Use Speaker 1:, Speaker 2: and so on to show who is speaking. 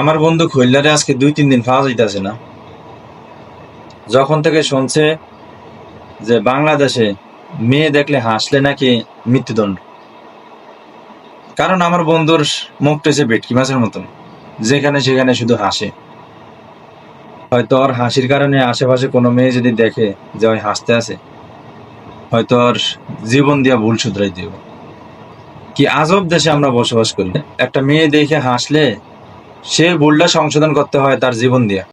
Speaker 1: আমার বন্ধু খৈল্লারে আজকে দুই, তিন দিন পাওয়া যাইতেছে না। যখন থেকে শুনছে যে বাংলাদেশে মেয়ে দেখলে হাসলে নাকি মৃত্যুদণ্ড। কারণ আমার বন্ধুর মুখটা হচ্ছে ভেটকি মাছের মতন। যেখানে সেখানে শুধু হাসে। হয়তো ওর হাসির কারণে আশেপাশে কোনো মেয়ে যদি দেখে যে ওই হাসতে আছে, হয়তো ওর জীবন দিয়া ভুল শুধরাই দিব। কি আজব দেশে আমরা বসবাস করি। একটা মেয়ে দেখে হাসলে সে ভুলটা সংশোধন করতে হয় তার জীবন দিয়া।